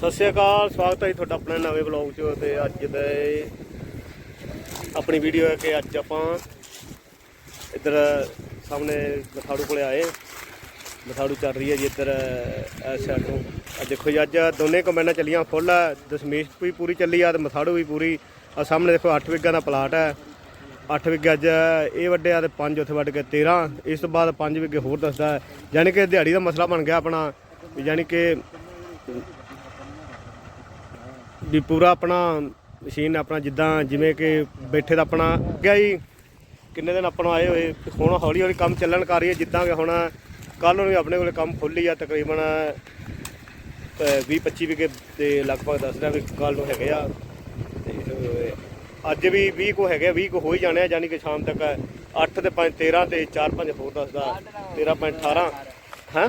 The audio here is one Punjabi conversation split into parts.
ਸਤਿ ਸ਼੍ਰੀ ਅਕਾਲ, ਸਵਾਗਤ ਹੈ ਜੀ ਤੁਹਾਡਾ ਆਪਣੇ ਨਵੇਂ ਵਲੌਗ 'ਚ ਤੇ ਅੱਜ ਦੇ ਆਪਣੀ ਵੀਡੀਓ ਹੈ ਕਿ ਅੱਜ ਆਪਾਂ ਇੱਧਰ ਸਾਹਮਣੇ ਮਥਾੜੂ ਕੋਲੇ ਆਏ। ਮਥਾੜੂ ਚੱਲ ਰਹੀ ਹੈ ਜੀ ਇੱਧਰ ਇਸ ਸਾਈਡ ਨੂੰ ਆ ਦੇਖੋ ਜੀ, ਅੱਜ ਦੋਨੇ ਕੰਬਾਈਨਾਂ ਚੱਲੀਆਂ, ਫੁੱਲ ਹੈ, ਦਸ਼ਮੇਸ਼ ਵੀ ਪੂਰੀ ਚੱਲੀ ਆ ਤੇ ਮਥਾੜੂ ਵੀ ਪੂਰੀ। ਆ ਸਾਹਮਣੇ ਦੇਖੋ 8 ਵਿਗਾ ਦਾ ਪਲਾਟ ਹੈ। 8 ਵਿਗੇ ਅੱਜ ਇਹ ਵੱਡਿਆ ਆ ਤੇ 5 ਉੱਥੇ ਵੱਢ ਕੇ 13 ਇਸ ਤੋਂ ਬਾਅਦ 5 ਵਿਗੇ ਹੋਰ ਦੱਸਦਾ ਹੈ। ਯਾਨੀ ਕਿ ਦਿਹਾੜੀ ਦਾ ਮਸਲਾ ਬਣ ਗਿਆ ਆਪਣਾ। ਵੀ ਯਾਨੀ ਕਿ ਵੀ ਪੂਰਾ ਆਪਣਾ ਮਸ਼ੀਨ ਆਪਣਾ ਜਿੱਦਾਂ ਜਿਵੇਂ ਕਿ ਬੈਠੇ ਦਾ ਆਪਣਾ ਗਿਆ ਜੀ, ਕਿੰਨੇ ਦਿਨ ਆਪਣਾ ਆਏ ਹੋਏ। ਹੁਣ ਹੌਲੀ ਹੌਲੀ ਕੰਮ ਚੱਲਣ ਕਰ ਰਹੀ ਹੈ। ਜਿੱਦਾਂ ਕਿ ਹੁਣ ਕੱਲ ਨੂੰ ਵੀ ਆਪਣੇ ਕੋਲੇ ਕੰਮ ਖੁੱਲੀ ਆ ਤਕਰੀਬਨ 20 25 ਵਿਗੇ ਦੇ ਲਗਭਗ ਦੱਸ ਰਿਹਾ ਵੀ ਕੱਲ ਨੂੰ ਹੈਗੇ ਆ। ਤੇ ਅੱਜ ਵੀ 20 ਕੋ ਹੈਗੇ ਆ, 20 ਕੋ ਹੋ ਹੀ ਜਾਣੇ ਆ ਯਾਨੀ ਕਿ ਸ਼ਾਮ ਤੱਕ 8 ਤੇ 5 13 ਤੇ 4 5 ਹੋਰ ਦੱਸਦਾ 13.18 ਹਾਂ?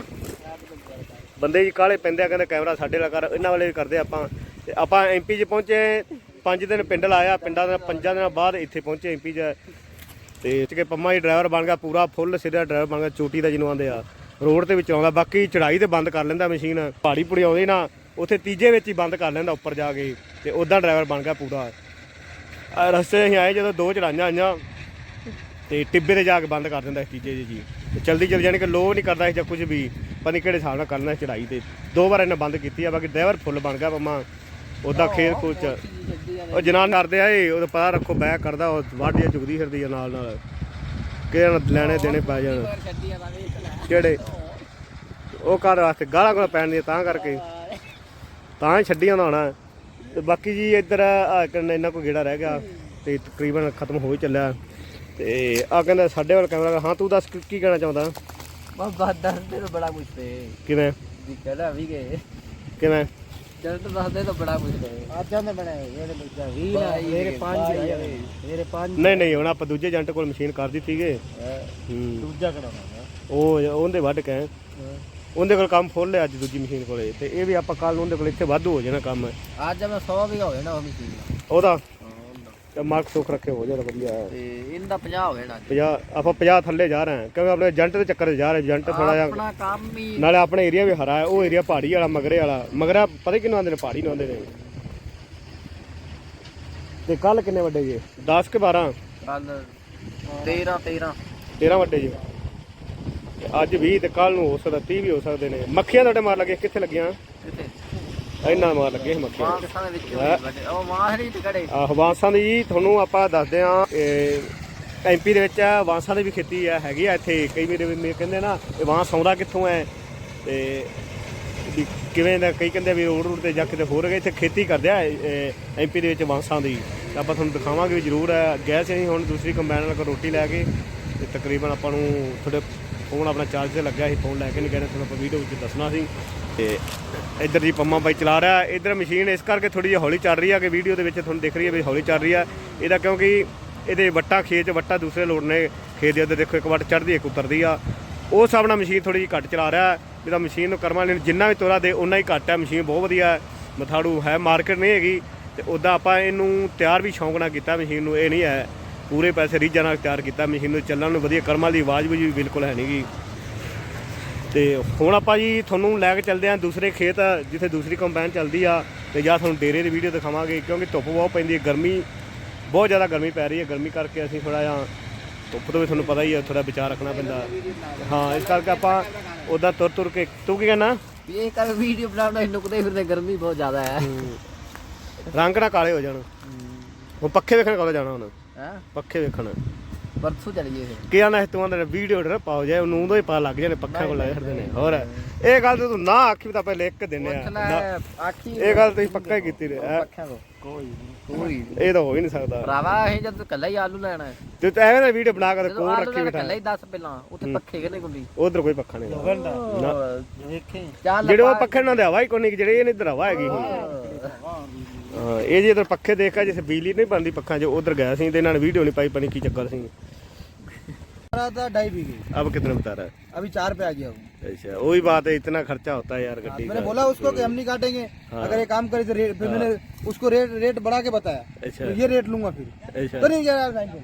ਬੰਦੇ ਜੀ ਕਾਲੇ ਪੈਂਦੇ ਆ ਕਹਿੰਦੇ ਕੈਮਰਾ ਸਾਡੇ ਲਾ ਕਰ ਇਹਨਾਂ ਵਾਲੇ ਵੀ ਕਰਦੇ ਆਪਾਂ। ਤੇ ਆਪਾਂ ਐਮਪੀ 'ਚ ਪਹੁੰਚੇ ਪੰਜ ਦਿਨ ਪਿੰਡ ਲਾਇਆ ਪਿੰਡਾਂ ਦੇ ਪੰਜਾਂ ਦਿਨਾਂ ਬਾਅਦ ਇੱਥੇ ਪਹੁੰਚੇ ਐਮਪੀ 'ਚ। ਤੇ ਇੱਥੇ ਕੇ ਪੰਮਾ ਹੀ ਡਰਾਈਵਰ ਬਣ ਗਿਆ ਪੂਰਾ ਫੁੱਲ ਸਿਰਾ ਡਰਾਈਵਰ ਬਣ ਗਿਆ ਚੋਟੀ ਦਾ ਜਿਹਨੂੰ ਆਂਦੇ ਆ। ਰੋਡ ਤੇ ਵਿੱਚ ਆਉਂਦਾ ਬਾਕੀ ਚੜਾਈ ਤੇ ਬੰਦ ਕਰ ਲੈਂਦਾ ਮਸ਼ੀਨ। ਪਹਾੜੀ ਪੁੜੀ ਆਉਂਦੀ ਨਾ ਉੱਥੇ ਤੀਜੇ ਵਿੱਚ ਹੀ ਬੰਦ ਕਰ ਲੈਂਦਾ ਉੱਪਰ ਜਾ ਕੇ ਤੇ ਉਦਾਂ ਡਰਾਈਵਰ ਬਣ ਗਿਆ ਪੂਰਾ। ਆ ਰਸਤੇ ਅਸੀਂ ਆਏ ਜਦੋਂ ਦੋ ਚੜਾਈਆਂ ਆਈਆਂ ਤੇ ਟਿੱਬੇ ਤੇ ਜਾ ਕੇ ਬੰਦ ਕਰ ਦਿੰਦਾ ਸੀ ਤੀਜੇ ਜੀ ਜੀ। ਤੇ ਜਲਦੀ ਜਲਦੀ ਜਾਣੀ ਕਿ ਲੋ ਨਹੀਂ ਕਰਦਾ ਸੀ ਜਾਂ ਕੁਝ ਵੀ ਪਤਾ ਨਹੀਂ ਕਿਹੜੇ ਹਿਸਾਬ ਨਾਲ ਕਰਨਾ ਚੜਾਈ ਤੇ। ਦੋ ਵਾਰ ਇਹਨੇ ਬੰਦ ਕੀਤੀ ਆ ਬਾਕੀ ਡਰਾਈਵਰ ਫੁੱਲ ਬਣ ਗਿਆ ਪੰਮਾ। ਉਦਾਂ ਖੇਤ ਖੂਤ ਚ ਉਹ ਜਨਾਨ ਕਰਦੇ ਆ ਇਹ ਉਹਦਾ ਪਤਾ ਰੱਖੋ ਬੈਕ ਕਰਦਾ ਉਹ ਵਾਢੀਆਂ ਚੁਗਦੀ ਫਿਰਦੀ ਆ ਨਾਲ ਨਾਲ। ਕਿਹਨਾਂ ਲੈਣੇ ਦੇਣੇ ਪੈ ਜਾਣ। ਕਿਹੜੇ? ਉਹ ਘਰ ਵਾਸਤੇ ਗਾਲਾਂ ਕੋਲ ਪੈਣ ਦੀਆਂ ਤਾਂ ਕਰਕੇ। ਤਾਂ ਹੀ ਛੱਡੀ ਆਉਂਦਾ ਹੋਣਾ। ਤੇ ਬਾਕੀ ਜੀ ਇੱਧਰ ਆ ਕਿੰਨਾ ਇੰਨਾ ਕੋ ਗੇੜਾ ਰਹਿ ਗਿਆ ਤੇ ਤਕਰੀਬਨ ਖਤਮ ਹੋ ਹੀ ਚੱਲਿਆ। ਤੇ ਆ ਕਹਿੰਦਾ ਸਾਡੇ ਵੱਲ ਕੈਮਰਾ ਹਾਂ ਤੂੰ ਦੱਸ ਕੀ ਕਹਿਣਾ ਚਾਹੁੰਦਾ? ਬਸ ਬਸ ਦੱਸਦੇ ਤਾਂ ਬੜਾ ਕੁਝ ਤੇ। ਕਿਵੇਂ? ਵੀ ਕਹਿੰਦਾ ਵੀ ਗਏ। ਕਿਵੇਂ? ਜਦ ਤਾਂ ਦੱਸਦੇ ਤਾਂ ਬੜਾ ਕੁਝ ਤੇ। ਆਜਾਂ ਦੇ ਬਣਾਏ ਇਹਦੇ ਵਿੱਚ 20 ਬਾਈ ਮੇਰੇ ਦੇ 5 ਬਾਈ ਮੇਰੇ 5 ਨਹੀਂ ਨਹੀਂ ਹੁਣ ਆਪਾਂ ਦੂਜੇ ਏਜੰਟ ਕੋਲ ਮਸ਼ੀਨ ਕਰ ਦਿੱਤੀਗੇ ਹੂੰ। ਦੂਜਾ ਕਰਾਉਣਾ ਉਹ ਉਹਦੇ ਵੱਢ ਕੇ। ਉਹਦੇ ਕੋਲ ਕੰਮ ਫੁੱਲ ਹੈ ਅੱਜ ਦੂਜੀ ਮਸ਼ੀਨ ਕੋਲੇ ਤੇ ਇਹ ਵੀ ਆਪਾਂ ਕੱਲ ਉਹਦੇ ਕੋਲ ਇੱਥੇ ਵਾਧੂ ਹੋ ਜਾਣਾ ਕੰਮ। ਅੱਜ ਮੈਂ 100 ਵੀ ਹੋ ਜਾਣਾ ਉਹ ਮਸ਼ੀਨ ਦਾ। ਉਹਦਾ। ਤੇ ਮਾਰਕ ਸੁੱਖ ਰੱਖੇ ਹੋ ਜਾਣਾ ਵਧੀਆ ਹੈ। ਤੇ ਇਹਦਾ 50 ਹੋ ਜਾਣਾ ਅੱਜ। 50 ਆਪਾਂ 50 ਥੱਲੇ ਜਾ ਰਹੇ ਹਾਂ ਕਿਉਂਕਿ ਆਪਣੇ ਏਜੰਟ ਦੇ ਚੱਕਰ 'ਚ ਜਾ ਰਹੇ ਏਜੰਟ ਥੋੜਾ ਜਿਹਾ ਆਪਣਾ ਕੰਮ ਹੀ ਨਾਲੇ ਆਪਣੇ ਏਰੀਆ ਵੀ ਹਰਾ ਹੈ ਉਹ ਏਰੀਆ ਪਹਾੜੀ ਵਾਲਾ ਮਗਰੇ ਵਾਲਾ ਮਗਰਾ ਪਤਾ ਕਿੰਨੂੰ ਆਉਂਦੇ ਨੇ ਪਹਾੜੀ ਨੂੰ ਨੇ। ਤੇ ਕੱਲ ਕਿੰਨੇ ਵੱਡੇ ਜੀ? 10 ਕਿ 12 ਕੱਲ 13 13 13 ਵੱਡੇ ਜੀ। ਤੇ ਅੱਜ 20 ਤੇ ਕੱਲ ਨੂੰ ਹੋ ਸਕਦਾ 30 ਵੀ ਹੋ ਸਕਦੇ ਨੇ। ਮੱਖੀਆਂ ਤੁਹਾਡੇ ਮਾਰ ਲੱਗੇ ਕਿੱਥੇ ਲੱਗੀਆਂ? ਕਿੱਥੇ ਇੰਨਾ ਮਾਰ ਲੱਗੇ ਮੱਖੀਆਂ। ਦੇ ਵਿੱਚ ਵੱਡੇ। ਉਹ ਮਾਹਰੀ ਤੇ ਕੜੇ ਆਹ ਵਾਂਸਾਂ ਦੀ ਤੁਹਾਨੂੰ ਆਪਾਂ ਦੱਸਦੇ ਆਂ ਐਮਪੀ ਦੇ ਵਿੱਚ ਵਾਂਸਾਂ ਦੀ ਵੀ ਖੇਤੀ ਹੈ ਹੈਗੀ ਆ ਇੱਥੇ। ਕਈ ਮੇਰੇ ਮੇਰੇ ਕਹਿੰਦੇ ਨਾ ਇਹ ਵਾਂਸ ਆਉਂਦਾ ਕਿੱਥੋਂ ਹੈ? ਤੇ ਕਿਵੇਂ ਦਾ ਕਈ ਕਹਿੰਦੇ ਵੀ ਰੋਡ ਰੋਡ ਤੇ ਜਾ ਕੇ ਹੋਰ ਗਏ ਇੱਥੇ ਖੇਤੀ ਕਰਦੇ ਆ ਐਮਪੀ ਦੇ ਵਿੱਚ ਵਾਂਸਾਂ ਦੀ। ਆਪਾਂ ਤੁਹਾਨੂੰ ਦਿਖਾਵਾਂਗੇ ਵੀ ਜ਼ਰੂਰ ਹੈ ਗਏ ਸੀ ਅਸੀਂ ਹੁਣ ਦੂਸਰੀ ਕੰਬਾਈਨ ਨਾਲ ਰੋਟੀ ਲੈ ਕੇ ਤੇ ਤਕਰੀਬਨ ਆਪਾਂ ਨੂੰ ਥੋੜੇ ਫੋਨ ਆਪਣਾ ਚਾਰਜ ਤੇ ਲੱਗਿਆ ਸੀ ਫੋਨ ਲੈ ਕੇ ਨਹੀਂ ਗਏ ਤੁਹਾਨੂੰ ਆਪਾਂ ਵੀਡੀਓ ਵਿੱਚ ਦੱਸਣਾ ਸੀ। ਤੇ ਇੱਧਰ ਜੀ ਪੰਮਾ ਬਾਈ ਚਲਾ ਰਿਹਾ, ਇੱਧਰ ਮਸ਼ੀਨ ਇਸ ਕਰਕੇ ਥੋੜੀ ਜਿਹੀ ਹੌਲੀ ਚੱਲ ਰਹੀ ਆ ਕਿ ਵੀਡੀਓ ਦੇ ਵਿੱਚ ਤੁਹਾਨੂੰ ਦਿਖ ਰਹੀ ਹੈ ਵੀ ਹੌਲੀ ਚੱਲ ਰਹੀ ਆ। ਇਹਦਾ ਕਿਉਂਕਿ ਇਹਦੇ ਵੱਟਾ ਖੇਤ 'ਚ ਵੱਟਾ ਦੂਸਰੇ ਲੋੜ ਨੇ, ਖੇਤ ਦੇ ਉੱਤੇ ਦੇਖੋ ਇੱਕ ਵੱਟ ਚੜਦੀ ਇੱਕ ਉਤਰਦੀ ਆ। ਉਸ ਹਿਸਾਬ ਨਾਲ ਮਸ਼ੀਨ ਥੋੜੀ ਜਿਹੀ ਘੱਟ ਚਲਾ ਰਿਹਾ, ਜਿਹਦਾ ਮਸ਼ੀਨ ਨੂੰ ਕਰਮਾਂ ਲੈਣ ਜਿੰਨਾ ਵੀ ਤੋਰਾ ਦੇ ਉਨਾ ਹੀ ਘੱਟ ਹੈ ਮਸ਼ੀਨ ਬਹੁਤ ਵਧੀਆ ਹੈ, ਮਥਾੜੂ ਹੈ ਮਾਰਕੀਟ ਨਹੀਂ ਹੈਗੀ। ਤੇ ਉਦਾਂ ਆਪਾਂ ਇਹਨੂੰ ਤਿਆਰ ਵੀ ਸ਼ੌਂਕ ਨਾਲ ਕੀਤਾ, ਮਸ਼ੀਨ ਨੂੰ, ਇਹ ਨਹੀਂ ਹੈ। ਪੂਰੇ ਪੈਸੇ ਰੀਝਾਂ ਨਾਲ ਤਿਆਰ ਕੀਤਾ ਮਸ਼ੀਨ ਨੂੰ ਚੱਲਣ ਨੂੰ ਵਧੀਆ ਕਰਮਾਂ ਦੀ ਆਵਾਜ਼ ਵੀ ਬਿਲਕੁਲ ਹੈ ਨਹੀਂਗੀ ਤੇ ਹੁਣ ਆਪਾਂ ਜੀ ਤੁਹਾਨੂੰ ਲੈ ਕੇ ਚੱਲਦੇ ਆਂ ਦੂਸਰੇ ਖੇਤ ਜਿੱਥੇ ਦੂਸਰੀ ਕੰਬਾਈਨ ਚੱਲਦੀ ਆ ਤੇ ਜਾਂ ਤੁਹਾਨੂੰ ਡੇਰੇ ਦੀ ਵੀਡੀਓ ਦਿਖਾਵਾਂਗੇ ਕਿਉਂਕਿ ਧੁੱਪ ਬਹੁਤ ਪੈਂਦੀ ਹੈ ਗਰਮੀ ਬਹੁਤ ਜ਼ਿਆਦਾ ਗਰਮੀ ਪੈ ਰਹੀ ਹੈ ਗਰਮੀ ਕਰਕੇ ਅਸੀਂ ਥੋੜਾ ਜਿਹਾ ਧੁੱਪ ਤੋਂ ਵੀ ਤੁਹਾਨੂੰ ਪਤਾ ਹੀ ਹੈ ਥੋੜਾ ਵਿਚਾਰ ਰੱਖਣਾ ਪੈਂਦਾ। ਹਾਂ ਇਸ ਕਰਕੇ ਆਪਾਂ ਉਦਾਂ ਤੁਰ ਤੁਰ ਕੇ ਤੂੰ ਕੀ ਕਹਿਣਾ ਵੀ ਇਹ ਕਰ ਵੀਡੀਓ ਬਣਾਉਣਾ ਨੁਕਦੇ ਫਿਰਦੇ ਗਰਮੀ ਬਹੁਤ ਜ਼ਿਆਦਾ ਹੈ। ਰੰਗ ਨਾ ਕਾਲੇ ਹੋ ਜਾਣ। ਹੁਣ ਪੱਖੇ ਵੇਖਣ ਕੋਲ ਜਾਣਾ ਹੁਣ? ਹੈ? ਪੱਖੇ ਵੇਖਣ। ਪਰਸੋਂ ਚਲੀਏ ਫਿਰ ਕੀ ਆਣਾ ਤੂੰ ਆਂਦਾ ਵੀਡੀਓ ਡ ਪਾਓ ਜਾਏ ਉਹਨੂੰ ਉਦੋਂ ਹੀ ਪਾ ਲੱਗ ਜਾਣੇ ਪੱਖਾ ਕੋਲ ਲੱਗ ਜਾਂਦੇ ਨੇ। ਹੋਰ ਇਹ ਗੱਲ ਤੇ ਤੂੰ ਨਾ ਆਖੀ ਵੀ ਤਾਂ ਪਹਿਲੇ ਇੱਕ ਦਿੰਨੇ ਆ। ਆਖੀ ਇਹ ਗੱਲ ਤੁਸੀਂ ਪੱਕਾ ਹੀ ਕੀਤੀ ਰਿਹਾ ਪੱਖਿਆਂ ਤੋਂ ਕੋਈ। ਇਹ ਤਾਂ ਹੋ ਹੀ ਨਹੀਂ ਸਕਦਾ। ਭਰਾਵਾ ਇਹ ਜਦ ਕੱਲਾ ਹੀ ਆਲੂ ਲੈਣਾ ਹੈ। ਤੇ ਤੂੰ ਐਵੇਂ ਦਾ ਵੀਡੀਓ ਬਣਾ ਕੇ ਕੋਲ ਰੱਖੀ ਬੈਠਾ। ਕੱਲਾ ਹੀ ਦੱਸ ਪਹਿਲਾਂ ਉੱਥੇ ਪੱਖੇ ਕਿਹਨੇ ਗੁੰਦੀ ਉਧਰ ਕੋਈ ਪੱਖਾ ਨਹੀਂ ਨਾ। ਵੇਖੇ। ਜਿਹੜੇ ਉਹ ਪੱਖੇ ਨਾਲ ਦੇ ਹਵਾ ਹੀ ਕੋਈ ਨਹੀਂ ਜਿਹੜੇ ਇਹਨੇ ਇੱਧਰ ਹਵਾ ਹੈਗੀ ਇਹ ਜੇ ਇਧਰ ਪੱਖੇ ਦੇਖਾ ਜਿੱਥੇ ਬਿਜਲੀ ਨਹੀਂ ਬਣਦੀ ਪੱਖਾਂ 'ਚ ਉਧਰ ਗਿਆ ਸੀ ਤੇ ਇਹਨਾਂ ਨੇ ਵੀਡੀਓ ਨਹੀਂ ਪਾਈ ਪਣੀ ਕੀ ਚੱਕਰ ਸੀ रहा था ढाई बीघे अब कितने बता रहा अभी चार पे आ गया हूँ है अच्छा वही बात है इतना खर्चा होता है यार गड्डी मैंने का बोला उसको कि हम नहीं काटेंगे हाँ। अगर ये काम करे तो रेट फिर मैंने उसको रेट रेट बढ़ा के बताया अच्छा तो ये रेट लूंगा फिर अच्छा तो नहीं यार साइन करो।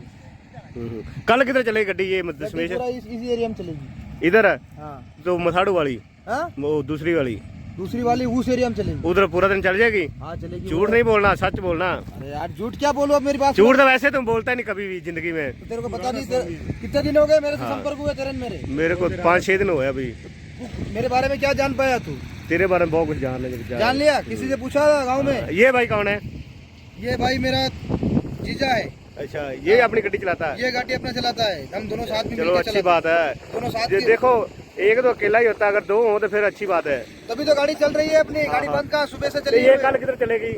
हम्म, हम्म। कल किधर चलेगी गड्डी ये ये दशमेश पूरा इस, इसी एरिया में चलेगी इधर हाँ तो मसाड़ू वाली हाँ वो दूसरी वाली दूसरी वाली उस एरिया में चलेंगे। उधर पूरा दिन चल जाएगी? हाँ चलेगी। झूठ नहीं बोलना सच बोलना। अरे यार झूठ क्या बोलूँ अब मेरी बात झूठ तो वैसे तुम बोलता नहीं कभी भी ज़िंदगी में। तो तेरे को पता नहीं कितने दिन हो गए मेरे से संपर्क हुए तेरे मेरे? मेरे को पाँच छह दिन हुए अभी। मेरे बारे में क्या जान पाया तू? तेरे बारे में बहुत कुछ जान ले जान लिया? किसी से पूछा था गाँव में? ये भाई कौन है? ये भाई मेरा जीजा है। अच्छा ये अपनी गड्डी चलाता है? ये गाड़ी अपना चलाता है। हम दोनों साथ में चलो अच्छी बात है। दोनों साथ देखो एक तो अकेला ही होता है अगर दो हो तो फिर अच्छी बात है। तभी तो गाड़ी चल रही है अपनी गाड़ी बंद कहा सुबह से तो चली ये कल किधर चलेगी?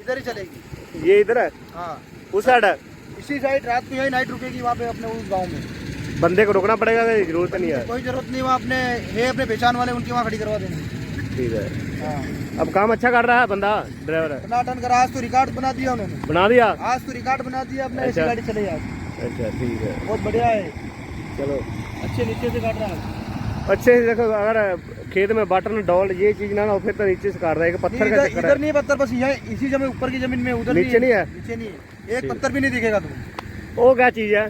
इधर ही चलेगी। ये इधर है? हाँ। उस साइड है? इसी साइड रात को यही नाइट रुकेगी वहाँ पे अपने उस गाँव में। बंदे को रुकना पड़ेगा कि ज़रूरत नहीं है? कोई ज़रूरत नहीं वहाँ अपने है अपने पहचान वाले उनकी वहाँ खड़ी करवा देंगे। ठीक है। हाँ। अब काम अच्छा कर रहा है बंदा ड्राइवर है? टनाटन कर आज तो रिकॉर्ड बना दिया उन्होंने। बना दिया? आज तो रिकॉर्ड बना दिया अपने ऐसी अच्छा। गाड़ी चले आज। अच्छा ठीक है। बहुत बढ़िया है। चलो। अच्छे नीचे से काट रहा है। अच्छे से देखो अगर खेत में बटन डॉल ये चीज़ ना ना हो फिर तो नीचे से काट रहा है कि पत्थर का इधर नहीं पत्थर बस यहाँ इसी ज़मीन ऊपर की ज़मीन में उधर नीचे नहीं है? नीचे नहीं है। एक पत्थर भी नहीं दिखेगा तुम। वो क्या चीज़ है?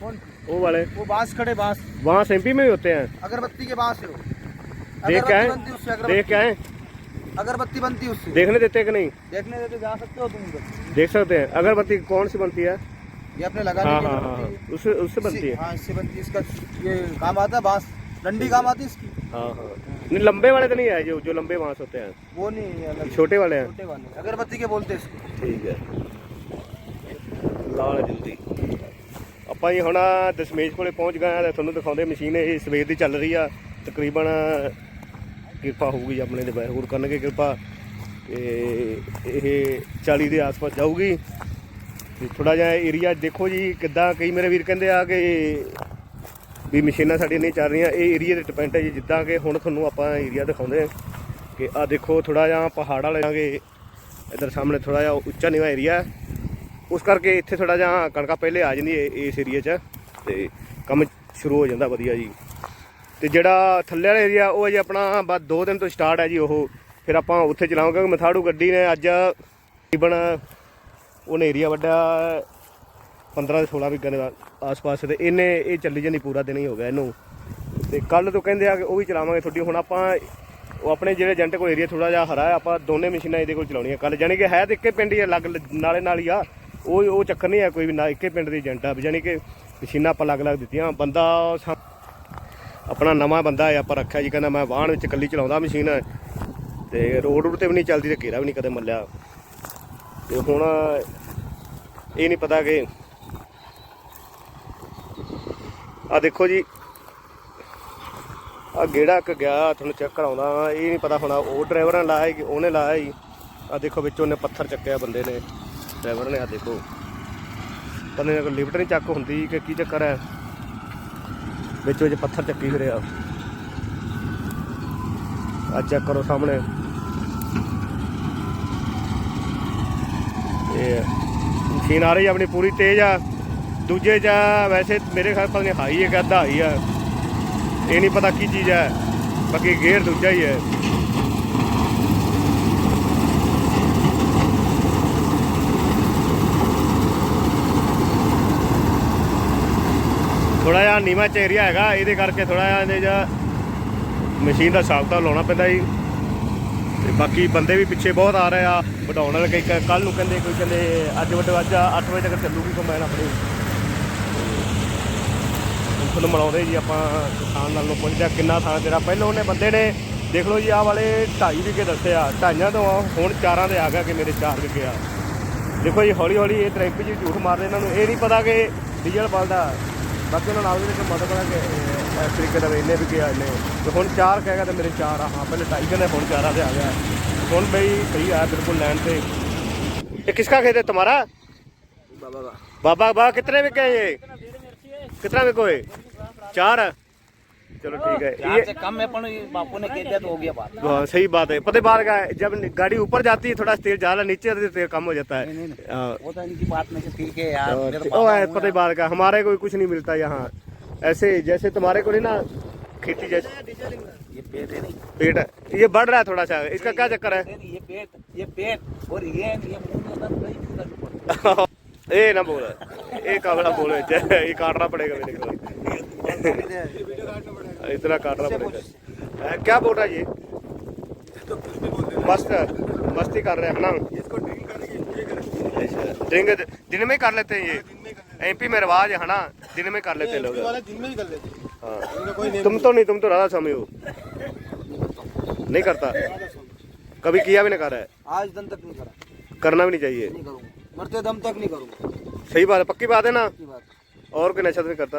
कौन? वो वाले। वो बाँस खड़े बाँस। वहाँ एमपी में भी होते हैं। अगरबत्ती के बाँस है देख क्या अगरबत्ती बनती है उससे देख क्या अगरबत्ती। बनती उससे। देखने देते हैं कि नहीं? देखने देते जा सकते हो तुम देख सकते हैं। अगरबत्ती कौन सी बनती है? ये अपने लगाने हाँ हाँ हाँ। हाँ। उससे उससे बनती है। हाँ इससे बनती है। इसका ये काम आता है बाँस। डंडी काम आती है इसकी हाँ हाँ नहीं लंबे वाले तो नहीं है जो जो लंबे बांस होते हैं वो नहीं है अलग छोटे वाले हैं छोटे वाले अगरबत्ती के बोलते हैं इसको ਠੀਕ ਹੈ ਲਾਲ ਜਲਦੀ ਆਪਾਂ ਜੀ ਹੁਣ ਦਸ਼ਮੇਸ਼ ਕੋਲੇ ਪਹੁੰਚ ਗਏ ਆ ਤੇ ਤੁਹਾਨੂੰ ਦਿਖਾਉਂਦੇ ਮਸ਼ੀਨ ਇਹ ਸਵੇਰ ਦੀ ਚੱਲ ਰਹੀ ਆ ਤਕਰੀਬਨ ਕਿਰਪਾ ਹੋਊਗੀ ਆਪਣੇ ਦੇ ਵਾਹਿਗੁਰੂ ਕਰਨਗੇ ਕਿਰਪਾ ਤੇ ਇਹ 40 ਦੇ ਆਸ-ਪਾਸ ਜਾਊਗੀ ਤੇ ਥੋੜਾ ਜਿਹਾ ਏਰੀਆ ਦੇਖੋ ਜੀ ਕਿੱਦਾਂ ਕਈ ਮੇਰੇ ਵੀਰ ਕਹਿੰਦੇ ਆ ਕਿ ਵੀ ਮਸ਼ੀਨਾਂ ਸਾਡੀਆਂ ਨਹੀਂ ਚੱਲ ਰਹੀਆਂ। ਇਹ ਏਰੀਆ ਤੇ ਡਿਪੈਂਡ ਹੈ ਜੀ, ਜਿੱਦਾਂ ਕਿ ਹੁਣ ਤੁਹਾਨੂੰ ਆਪਾਂ ਏਰੀਆ ਦਿਖਾਉਂਦੇ ਹਾਂ ਕਿ ਆ ਦੇਖੋ ਥੋੜਾ ਜਿਹਾ ਪਹਾੜ ਵਾਲੇ ਜਾਂਗੇ ਇਧਰ ਸਾਹਮਣੇ ਥੋੜਾ ਜਿਹਾ ਉੱਚਾ ਨੀਵਾ ਏਰੀਆ ਉਸ ਕਰਕੇ ਇੱਥੇ ਥੋੜਾ ਜਿਹਾ ਕਣਕਾਂ ਪਹਿਲੇ ਆ ਜਾਂਦੀ ਹੈ ਇਸ ਏਰੀਆ 'ਚ ਤੇ ਕੰਮ ਸ਼ੁਰੂ ਹੋ ਜਾਂਦਾ ਵਧੀਆ ਜੀ। ਤੇ ਜਿਹੜਾ ਥੱਲੇ ਵਾਲਾ ਏਰੀਆ ਉਹ ਹੈ ਜੀ ਆਪਣਾ ਬਸ 2 ਦਿਨ ਤੋਂ ਸਟਾਰਟ ਹੈ ਜੀ ਉਹ। ਫਿਰ ਆਪਾਂ ਉੱਥੇ ਚਲਾਉਂਗੇ ਕਿਉਂਕਿ ਮਥਾੜੂ ਗੱਡੀ ਨੇ ਅੱਜ ਤਕਰੀਬਨ ਉਹਨੇ ਏਰੀਆ ਵੱਡਾ 15 ਤੋਂ 16 ਵਿਗਨ ਦਾ ਆਸ-ਪਾਸ ਤੇ ਇਹਨੇ ਇਹ ਚੱਲੀ ਜਾਂਦੀ, ਪੂਰਾ ਦਿਨ ਹੀ ਹੋ ਗਿਆ ਇਹਨੂੰ। ਤੇ ਕੱਲ ਤੋਂ ਕਹਿੰਦੇ ਆ ਕਿ ਉਹ ਵੀ ਚਲਾਵਾਂਗੇ ਤੁਹਾਡੀ, ਹੁਣ ਆਪਾਂ ਉਹ ਆਪਣੇ ਜਿਹੜੇ ਏਜੰਟ ਕੋਲ ਏਰੀਆ ਥੋੜਾ ਜਿਹਾ ਹਰਾ ਆਪਾਂ ਦੋਨੇ ਮਸ਼ੀਨਾਂ ਇਹਦੇ ਕੋਲ ਚਲਾਉਣੀਆਂ ਕੱਲ ਜਾਣੀ ਕਿ ਹੈ ਤੇ ਇੱਕੇ ਪਿੰਡ ਹੀ ਅਲੱਗ ਨਾਲੇ ਨਾਲ ਹੀ ਆ। ਉਹ ਉਹ ਚੱਕਰ ਨਹੀਂ ਹੈ ਕੋਈ ਵੀ ਨਾ ਇੱਕੇ ਪਿੰਡ ਦੇ ਏਜੰਟ ਆ। ਵੀ ਜਾਣੀ ਕਿ ਮਸ਼ੀਨਾਂ ਆਪਾਂ ਅਲੱਗ-ਅਲੱਗ ਦਿੱਤੀਆਂ, ਬੰਦਾ ਸਾ- ਆਪਣਾ ਨਵਾਂ ਬੰਦਾ ਹੈ, ਆਪਾਂ ਰੱਖਿਆ ਜੀ, ਕਹਿੰਦਾ ਮੈਂ ਵਾਹਣ ਵਿੱਚ ਇਕੱਲੀ ਚਲਾਉਂਦਾ ਮਸ਼ੀਨ। ਤੇ ਰੋਡ ਰੂਡ ਤੇ ਵੀ ਨਹੀਂ ਚੱਲਦੀ ਤੇ ਘੇਰਾ ਵੀ ਨਹੀਂ ਕਦੇ ਮੱਲਿਆ। ਤੇ ਹੁਣ ਇਹ ਨਹੀਂ ਪਤਾ ਕਿ ਆ ਦੇਖੋ ਜੀ। ਆ ਗੇੜਾ ਕ ਗਿਆ, ਤੁਹਾਨੂੰ ਚੈੱਕ ਕਰਾਉਂਦਾ ਇਹ ਨਹੀਂ ਪਤਾ ਹੁਣ, ਉਹ ਡਰਾਈਵਰ ਨੇ ਲਾਇਆ ਕਿ ਉਹਨੇ ਲਾਇਆ ਜੀ ਆ ਦੇਖੋ ਵਿੱਚ ਉਹਨੇ ਪੱਥਰ ਚੱਕਿਆ ਬੰਦੇ ਨੇ। ਡਰਾਈਵਰ ਨੇ ਆ ਦੇਖੋ। ਪਤਾ ਨਹੀਂ ਲਿਫਟ ਨਹੀਂ ਚੱਕ ਹੁੰਦੀ ਕਿ ਕੀ ਚੱਕਰ ਹੈ। ਵਿੱਚ ਵਿੱਚ ਪੱਥਰ ਚੱਕੀ ਫਿਰਿਆ ਆ। ਚੈੱਕ ਕਰੋ ਸਾਹਮਣੇ। ਇਹ ਮਸ਼ੀਨ ਆ ਰਹੀ ਆਪਣੀ, ਪੂਰੀ ਤੇਜ਼ ਆ। ਦੂਜੇ ਚ ਵੈਸੇ ਮੇਰੇ ਖਿਆਲ ਪਤਾ ਨਹੀਂ ਹਾਈ ਹੈ ਕਿ ਅੱਧਾ ਹਾਈ ਹੈ ਇਹ ਨਹੀਂ ਪਤਾ ਕੀ ਚੀਜ਼ ਹੈ ਬਾਕੀ ਗੇਅਰ ਦੂਜਾ ਹੀ ਹੈ ਥੋੜਾ ਜਿਹਾ ਨੀਵਾਂ ਚ ਏਰੀਆ ਹੈਗਾ, ਇਹਦੇ ਕਰਕੇ ਥੋੜਾ ਜਿਹਾ ਇਹਦੇ ਜਿਹਾ ਮਸ਼ੀਨ ਦਾ ਸਾਬਤਾ ਲਾਉਣਾ ਪੈਂਦਾ ਜੀ। ਤੇ ਬਾਕੀ ਬੰਦੇ ਵੀ ਪਿੱਛੇ ਬਹੁਤ ਆ ਰਹੇ ਆ। ਵਧਾਉਣ ਵਾਲੇ ਕਈ ਕੱਲ ਨੂੰ ਕਹਿੰਦੇ, ਕੋਈ ਕਹਿੰਦੇ, ਅੱਜ ਵੱਡੇ ਅੱਜ 8 ਵਜੇ ਤੱਕ ਚੱਲੂਗੀ ਕੰਬਾਈਨ ਆਪਣੀ। ਹੁਣ ਤੁਹਾਨੂੰ ਮਿਲਾਉਂਦੇ ਜੀ ਆਪਾਂ ਕਿਸਾਨ ਨਾਲ ਨੂੰ ਪੁੱਛਦੇ ਕਿੰਨਾ ਥਾਂ ਤੇਰਾ। ਪਹਿਲਾਂ ਉਹਨੇ ਬੰਦੇ ਨੇ ਦੇਖ ਲਓ ਜੀ ਆਹ ਵਾਲੇ 2.5 ਵਿਗੇ ਦੱਸਿਆ ਢਾਈਆਂ ਤੋਂ ਹੁਣ ਚਾਰਾਂ ਦੇ ਆ ਗਿਆ ਕਿ ਮੇਰੇ ਚਾਰ ਵਿਗੇ ਆ। ਦੇਖੋ ਜੀ ਹੌਲੀ ਹੌਲੀ ਇਹ ਟ੍ਰੈਂਪ ਜੀ ਝੂਠ ਮਾਰਦੇ ਇਹਨਾਂ ਨੂੰ। ਇਹ ਨਹੀਂ ਪਤਾ ਕਿ ਡੀਜ਼ਲ ਬਲਦਾ ਬਾਕੀ ਉਹਨਾਂ ਨਾਲ ਦੇ ਵਿੱਚ ਮਦਦ ਕਰਾਂ ਕਿ ਇਸ ਤਰੀਕੇ ਦਾ ਇਹਨੇ ਵੀ ਗਿਆ ਇਹਨੇ ਤੇ ਹੁਣ ਚਾਰ ਕਹੇਗਾ ਤੇ ਮੇਰੇ ਚਾਰ ਆ। ਹਾਂ ਪਹਿਲੇ ਢਾਈ ਕਹਿੰਦੇ ਹੁਣ ਚਾਰਾਂ ਤੇ ਆ ਗਿਆ। ਹੁਣ ਬਈ ਸਹੀ ਆ ਬਿਲਕੁਲ ਲੈਣ ਤੇ। ਇਹ ਕਿਸਕਾ ਖੇਤ ਹੈ ਤੁਹਾਡਾ? ਬਾਬਾ ਬਾਬਾ ਬਾਬਾ ਕਿਤਨੇ ਵਿਕੇ ਇਹ? ਕਿਤਨਾ ਵਿਕੋਏ चार चलो ठीक है। चार ये से कम में पण बापू ने कह दिया तो हो गया बात। हाँ सही बात है। पता बात का है, जब गाड़ी ऊपर जाती है थोड़ा तेल ज़्यादा नीचे जाती है तेल कम हो जाता है। हाँ, वो तो इनकी बात में से ठीक है यार मेरे ओ है हूँ पता का हमारे को कुछ नहीं मिलता यहाँ। ऐसे जैसे तुम्हारे को नहीं ना खेती जैसे ये पेट है नहीं। पेट है। ये बढ़ रहा है थोड़ा सा इसका क्या चक्कर है? ये पेट ये पेट और ये ये ना बोल। ये काबला बोल ये काटना पड़ेगा मेरे को। इतना काटना पड़ेगा। क्या बोल रहा है ये? मस्त मस्ती कर रहे हैं अपना इसको ड्रिंक दिन में कर लेते हैं ये। एमपी में रिवाज है ना? दिन में कर लेते हैं लोग। दिन में ही कर लेते हैं। हाँ। तुम तो नहीं तुम तो राधा स्वामी हो। नहीं करता। कभी किया भी नहीं कर रहा है। आज दम तक नहीं करा। करना भी नहीं चाहिए। नहीं करूँगा। मरते दम तक नहीं करूँगा। सही बात है पक्की बात है ना? बात और कोई नशा तो नहीं करता?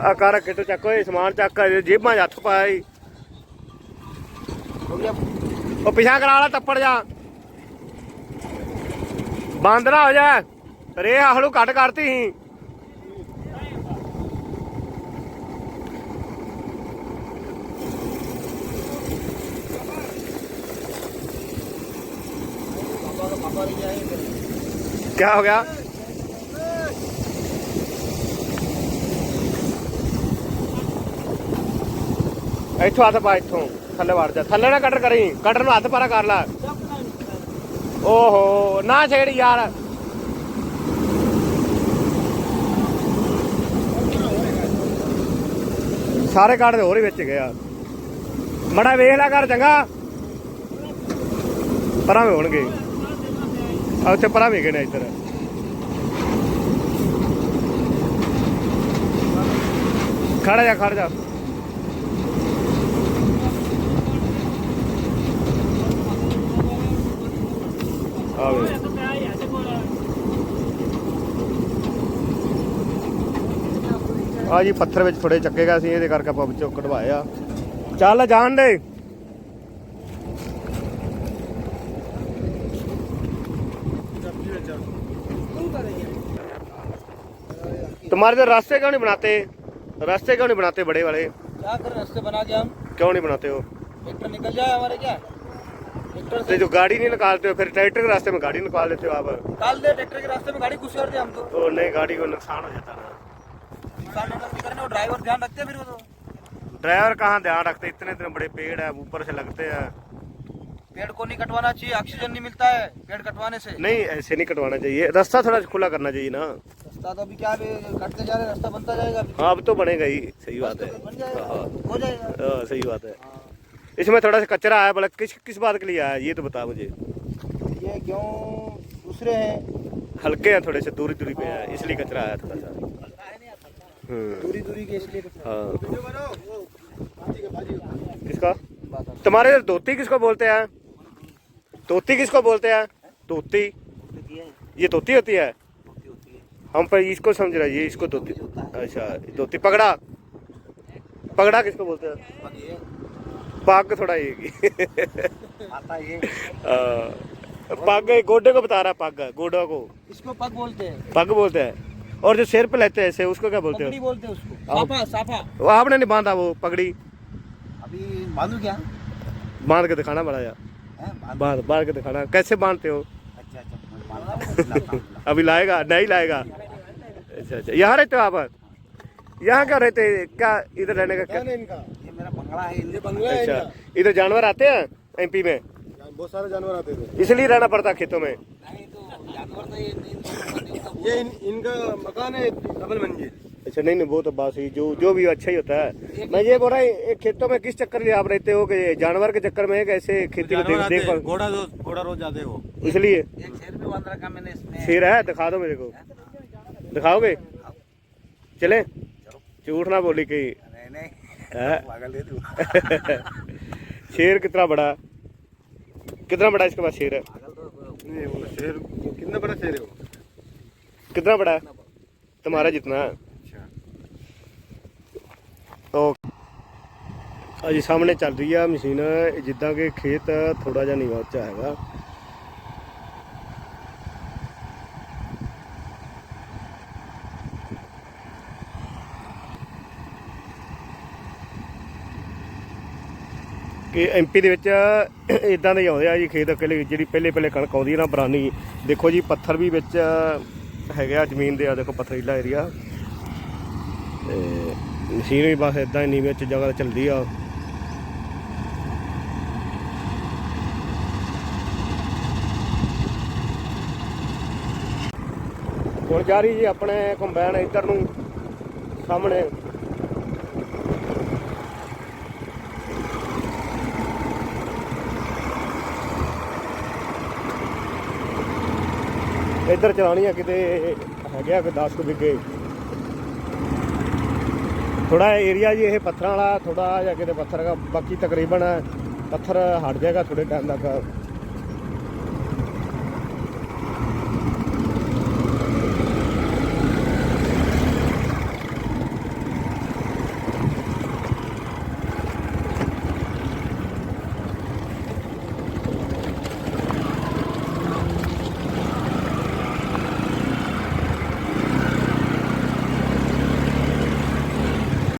ਆ ਕਰ ਕਿਟੋ ਚੱਕੋ ਇਹ ਸਮਾਨ ਚੱਕ ਜੇਬਾਂ 'ਚ ਹੱਥ ਪਾਇਆ ਈ। हो गया ਉਹ ਪਿਛਾ ਕਰਾ ਲਾ ਤੱਪੜ ਜਾ ਬੰਦ ਨਾ ਹੋ ਜਾ ਰੇ ਆਹਲੂ ਘੱਟ ਕਰਤੀ ਸੀ क्या हो गया ਇੱਥੋਂ ਹੱਥ ਪਾ, ਇੱਥੋਂ ਥੱਲੇ ਵੜ ਜਾ। ਥੱਲੇ ਨਾ ਕਟਰ ਕਰੀ ਕਟਰ ਨੂੰ ਹੱਥ ਪਾਰਾ ਕਰ ਲੈ। ਓਹੋ, ਨਾ ਛੇੜ ਯਾਰ। ਸਾਰੇ ਕਾਟ ਦੇ ਹੋਰ ਹੀ ਵਿੱਚ ਗਏ ਆ। ਮੜਾ ਵੇਖ ਲੈ ਕਰ ਚੰਗਾ। ਪਰਾਂ ਹੋਣਗੇ। ਆ ਉੱਥੇ ਪਰਾਂ ਵੀ ਗਏ ਨੇ ਇੱਧਰ। ਖੜ ਜਾ ਖੜ ਜਾ। ਆਵੇ ਆ ਜੀ ਪੱਥਰ ਵਿੱਚ ਥੋੜੇ ਚੱਕੇ ਗਏ ਸੀ ਇਹਦੇ ਕਰਕੇ ਆਪਾਂ ਵਿੱਚੋਂ ਕਢਵਾਏ ਆ ਚੱਲ ਜਾਣ ਦੇ तुम्हारे तो रास्ते क्यों नहीं बनाते रास्ते क्यों नहीं बनाते बड़े वाले क्या कर रास्ते बना के हम क्यों नहीं बनाते हो ट्रैक्टर निकल जाए हमारे क्या ट्रैक्टर तो से जो गाड़ी नहीं निकालते हो फिर ट्रैक्टर के रास्ते में गाड़ी निकाल लेते हो आप निकाल दे ट्रैक्टर के रास्ते में गाड़ी घुस दे हम तो तो नई गाड़ी को नुकसान हो जाता ना नहीं ड्राइवर ध्यान रखते हैं फिर वो तो ड्राइवर कहाँ ध्यान रखते इतने इतने बड़े पेड़ है ऊपर से लगते हैं पेड़ को नहीं कटवाना चाहिए ऑक्सीजन नहीं मिलता है पेड़ कटवाने से नहीं ऐसे नहीं कटवाना चाहिए रास्ता थोड़ा खुला करना चाहिए ना रास्ता तो अभी क्या कटते जा रहे रास्ता बनता जाएगा हाँ अब तो बनेगा ही सही बात है हो जाएगा हाँ, सही बात है इसमें थोड़ा सा कचरा आया बोला किस किस बात के लिए आया ये तो बता मुझे। ये क्यों? दूसरे हैं। हल्के हैं थोड़े से दूरी दूरी पे है इसलिए कचरा आया थोड़ा सा। हम्म, दूरी दूरी के इसलिए हाँ। किसका? तुम्हारे इधर धोती किसको बोलते हैं? धोती किसको बोलते हैं? धोती। ये धोती होती है? हम पर इसको समझ रहे ये इसको धोती अच्छा धोती पगड़ा। पगड़ा किसको बोलते हैं। पग थोड़ा ये आता ये। हाँ, पग गोडे को बता रहा पग गोडों को। इसको पग बोलते हैं। पग बोलते हैं। और जो सिर पे लेते हैं ऐसे उसको क्या बोलते पगड़ी बोलते हैं उसको। आओ। साफा साफा। वो आपने नहीं बांधा वो पगड़ी? अभी बांधू क्या? बाँध के दिखाना बड़ा यार। बांध- बाँध के दिखाना। कैसे बांधते हो? अच्छा अच्छा अभी लाएगा? नहीं लाएगा? अच्छा अच्छा। यहाँ रहते हो आप? यहाँ क्या रहते हैं? क्या इधर रहने का क्या अच्छा इधर। जानवर आते हैं एमपी में? बहुत सारे जानवर आते थे। इसलिए रहना पड़ता है खेतों में। नहीं तो जानवर तो ये ये इन, इनका मकान है डबल मंजिल। अच्छा नहीं नहीं वो तो बात सही जो जो भी अच्छा ही होता है। मैं ये बोल रहा हूँ खेतों में किस चक्कर में आप रहते हो कि जानवर के चक्कर में कि ऐसे खेती को देख देख घोड़ा घोड़ा रोज जाते हो इसलिए। शेर है? दिखा दो मेरे को। दिखाओगे? चले? झूठ ना बोली कहीं है? पागल दे तू शेर कितना बड़ा कितना बड़ा इसके पास शेर है नहीं वो शेर कितना बड़ा शेर है वो कितना बड़ा है तुम्हारा जितना है तो ਆ ਜੀ ਸਾਹਮਣੇ ਚੱਲ ਰਹੀ ਆ ਮਸ਼ੀਨ ਜਿੱਦਾਂ ਕਿ ਖੇਤ ਥੋੜਾ ਜਿਹਾ ਨੀਵਾ ਉੱਚਾ ਹੈਗਾ ਕਿ ਐਮਪੀ ਦੇ ਵਿੱਚ ਇਦਾਂ ਦੇ ਆਉਂਦੇ ਆ ਜੀ ਖੇਤ ਅਕਲੇ, ਜਿਹੜੀ ਪਹਿਲੇ ਪਹਿਲੇ ਕਣਕ ਆਉਂਦੀ ਹੈ ਨਾ ਬਰਾਨੀ, ਦੇਖੋ ਜੀ ਪੱਥਰ ਵੀ ਵਿੱਚ ਹੈਗਾ ਜ਼ਮੀਨ ਦੇ ਆ, ਦੇਖੋ ਪਥਰੀਲਾ ਏਰੀਆ ਤੇ ਮਸ਼ੀਨ ਵੀ ਬਸ ਇਦਾਂ ਹੀ ਨੀਵੇਂ ਚ ਜਗ੍ਹਾ ਚੱਲਦੀ ਆ। ਹੁਣ ਜਾ ਰਹੀ ਜੀ ਆਪਣੇ ਕੰਬਾਈਨ ਇੱਧਰ ਨੂੰ, ਸਾਹਮਣੇ। ਇੱਧਰ ਚਲਾਉਣੀ ਆ ਕਿਤੇ ਹੈਗੇ ਆ ਕੋਈ 10 ਕੁ ਵਿਗੇ। ਥੋੜਾ ਏਰੀਆ ਜੀ ਇਹ ਪੱਥਰਾਂ ਵਾਲਾ ਥੋੜਾ ਜਿਹਾ ਕਿਤੇ ਪੱਥਰ ਹੈਗਾ, ਬਾਕੀ ਤਕਰੀਬਨ ਪੱਥਰ ਹਟ ਜਾਏਗਾ ਥੋੜੇ ਟਾਈਮ ਤੱਕ।